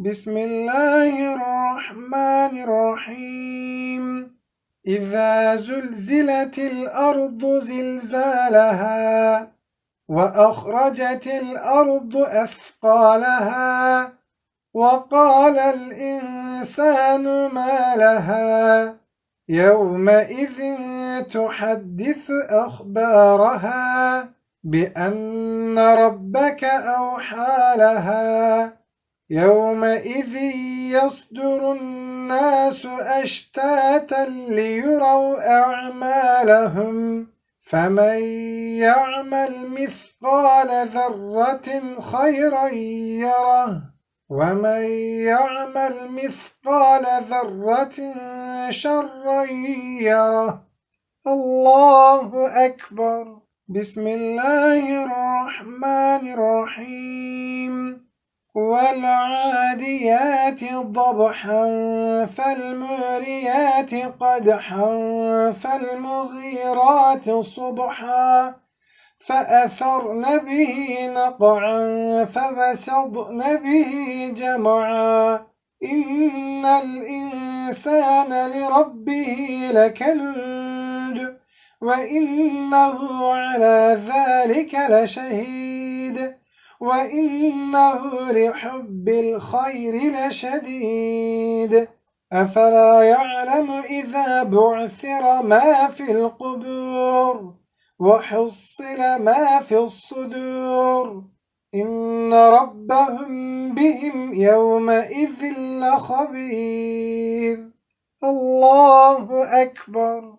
بسم الله الرحمن الرحيم. إذا زلزلت الأرض زلزالها وأخرجت الأرض أثقالها وقال الإنسان ما لها يومئذ تحدث أخبارها بأن ربك أوحى لها يومئذ يصدر الناس أشتاتا ليروا أعمالهم. فمن يعمل مثقال ذرة خيرا يره. ومن يعمل مثقال ذرة شرا يره. الله أكبر. بسم الله الرحمن والعاديات ضبحا فالموريات قدحا فالمغيرات صبحا. فأثرن به نقعا فبسضن به جمعا. إن الإنسان لربه لكنود وإنه على ذلك لشهيد. وإنه لحب الخير لشديد أفلا يعلم إذا بعثر ما في القبور وحصل ما في الصدور إن ربهم بهم يومئذ لخبير. الله أكبر.